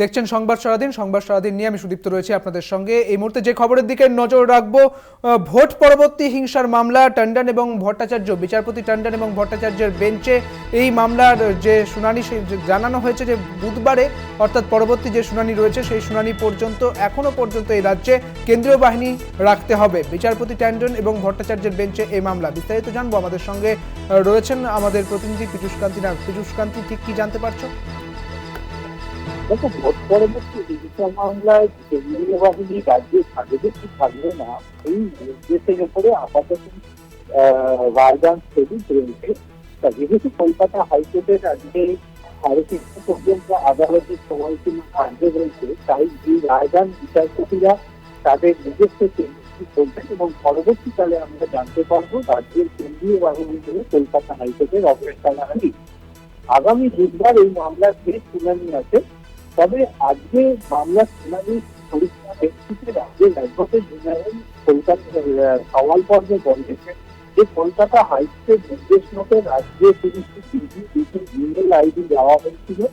দেখছেন সংবাদ সারাদিন সংবাদ সারাদিন নিয়ে আমি সুদীপ্ত রয়েছে আপনাদের সঙ্গে। এই মুহূর্তে যে খবরের দিকে নজর রাখব ভোট পরবর্তী হিংসার মামলা, টন্ডন এবং ভট্টাচার্য, বিচারপতি টন্ডন এবং ভট্টাচার্যের বেঞ্চে এই মামলার যে শুনানি সে যে জানানো হয়েছে যে বুধবারে, অর্থাৎ পরবর্তী যে শুনানি রয়েছে, সেই শুনানি পর্যন্ত, এখনও পর্যন্ত এই রাজ্যে কেন্দ্রীয় বাহিনী রাখতে হবে। বিচারপতি ট্যান্ডন এবং ভট্টাচার্যের বেঞ্চে এই মামলা। বিস্তারিত জানব আমাদের সঙ্গে রয়েছেন আমাদের প্রতিনিধি পীযুষ কান্তি নাগ। পীযুষ কান্তি ঠিক কি জানতে পারছ? দেখো, ভোট পরবর্তী ডিজিটাল মামলায় কেন্দ্রীয় বাহিনী রাজ্যে থাকবে কি থাকবে না, এই নির্দেশের উপরে আপাতত যেহেতু কলকাতা হাইকোর্টের আজকে সাড়ে তিনশো পর্যন্ত আদালতের সময়সীমা কার্যে রয়েছে তাই এই রায়দান বিচারপতিরা তাদের নিজস্ব কেন্দ্রটি করবেন এবং পরবর্তীকালে আমরা জানতে পারব রাজ্যের কেন্দ্রীয় বাহিনী নিয়ে কলকাতা হাইকোর্টের অপেক্ষাগারী আগামী বুধবার এই মামলার শেষ শুনানি আছে। তবে আজকে মামলার শুনানি রাজ্যের যে কলকাতা দেওয়া হয়েছিল।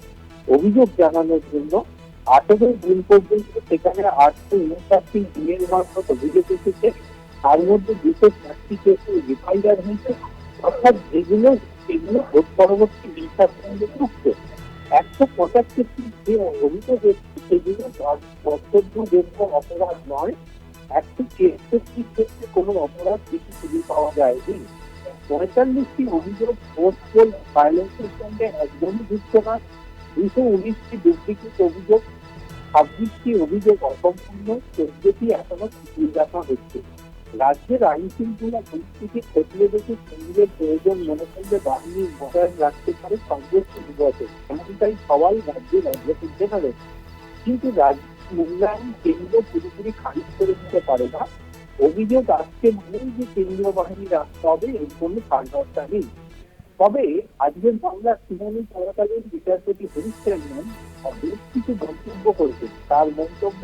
অভিযোগ জানানোর জন্য আঠেরো জুন পর্যন্ত সেখানে আটশো উনষাটটি ইমেল মারফত অভিযোগ এসেছে। তার মধ্যে দুশো চারটি কেসে রিফাইন্ডার হয়েছে। অর্থাৎ যেগুলো সেগুলো ভোট পরবর্তী সঙ্গে যুক্ত। একশো পঁচাত্তরটি যে সেগুলো কর্তব্যযোগ্য অপরাধ নয়। একশো ছেষট্টি ক্ষেত্রে কোনো অপরাধ বেশি খুঁজে পাওয়া যায়নি। পঁয়তাল্লিশটি অভিযোগ পোস্টপোল ভায়োলেন্সের সঙ্গে একদমই যুক্ত না। দুশো উনিশটি ডুপ্লিকেট অভিযোগ, ছাব্বিশটি অভিযোগ অসম্পূর্ণ। চোদ্দটি এখনও দেখা হচ্ছে। রাজ্যের আইন শৃঙ্খলা পরিস্থিতি খতিয়ে দেখে কেন্দ্রের প্রয়োজন মনে করলে বাহিনী মোতায়েন রাখতে পারে সর্বোচ্চ বিপদে এমনটাই সবাই রাজ্যের অ্যাডভোকেট জেনারেল কিন্তু রাজ্য মূল্যায়ন কেন্দ্র পুরোপুরি খারিজ করে দিতে পারে না। অভিযোগ আসছে মানেই যে কেন্দ্রীয় বাহিনী রাখতে হবে এর কোনো কারণটা নেই। তবে আজকের বাংলার শুনানি চলাকালীন বিচারপতি হরিশ চেয়ারম্যান বেশ কিছু মন্তব্য করেছেন। তার মন্তব্য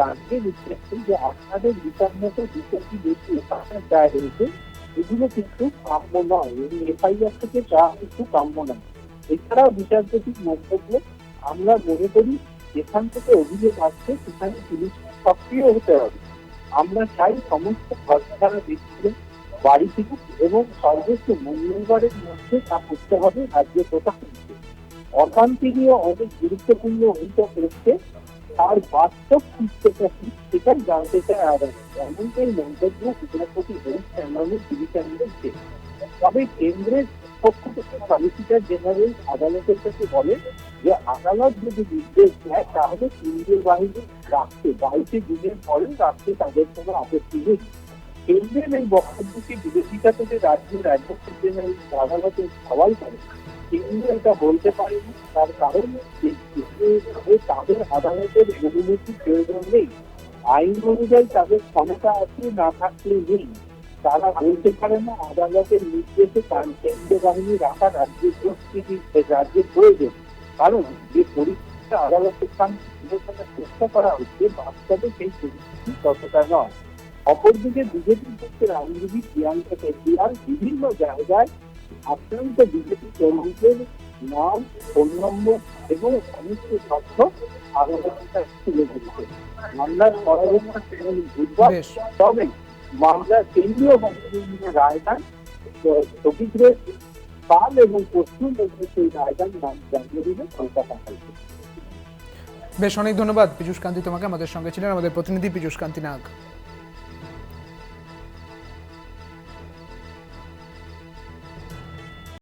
রাজ্যে লিখেছেন যে আপনাদের বিচার মতো বিচারটি বেশি এফআইআর দায় হয়েছে, এগুলো কিন্তু কাম্য নয়। এই এফআইআর থেকে যা কিছু কাম্য নয়। এছাড়াও বিচারপতির মন্তব্য আমরা মনে করি, যেখান থেকে অভিযোগ আসছে, সেখানে পুলিশ সক্রিয় হতে হবে। আমরা চাই সমস্ত ঘটনারা ব্যক্তিকে বাড়ি থেকে এবং সর্বোচ্চ মঙ্গলবারের মধ্যে তা করতে হবে রাজ্য প্রশাসনকে। অশান্তিনীয় অনেক গুরুত্বপূর্ণ অভিযোগ রয়েছে তার বাস্তব চিত্রটা কি সেটাই জানতে চায় আদালত এমনটাই মন্তব্য বিচারপতি হরিশ চ্যান্ডালের ডিভিশন রয়েছে তবে কেন্দ্রের পক্ষ থেকে সলিসিটার জেনারেল আদালতের কাছে বলেন যে, আদালত যদি নির্দেশ দেয়, তাহলে কেন্দ্রীয় বাহিনী রাখতে, বাইশে দিনের পরে রাখতে তাদের কোনো আপত্তি নেই। কেন্দ্রের এই বক্তব্যকে বিরোধিতা করে রাজ্যের অ্যাডভোকেট জেনারেল আদালতে সবাই করে। কেন্দ্র এটা বলতে পারেনি, তার কারণ কেন্দ্রে তাদের আদালতের অনুমতি প্রয়োজন নেই। আইন অনুযায়ী তাদের ক্ষমতা আছে, না থাকলে নেই। তারা বলতে পারে না আদালতের নির্দেশে তার কেন্দ্র বাহিনী রাখা রাজ্যের রাজ্যের প্রয়োজন। কারণ যে পরিস্থিতি আদালতের চেষ্টা করা হচ্ছে, বাস্তবে সেই পরিস্থিতি ততটা নয়। অপরদিকে বিজেপি পক্ষের আইনজীবী প্রিয়াঙ্কা কেজরিওয়াল বিভিন্ন জায়গায় আক্রান্ত বিজেপি কর্মীদের নাম ফোন নম্বর এবং সমস্ত তথ্য আদালতের তুলে ধরেছে মামলার পরবর্তী বুধবার তবে মামলার কেন্দ্রীয় রায়দান স্থগিত রয়েছে কাল এবং পশ্চিম সেই রায়দান নাম জানিয়ে দিলে কলকাতা হাইকোর্ট। বেশ অনেক ধন্যবাদ। পীযুষ কান্তি তোমাকে। আমাদের সঙ্গে ছিলেন আমাদের প্রতিনিধি পীযুষ কান্তি নাগ।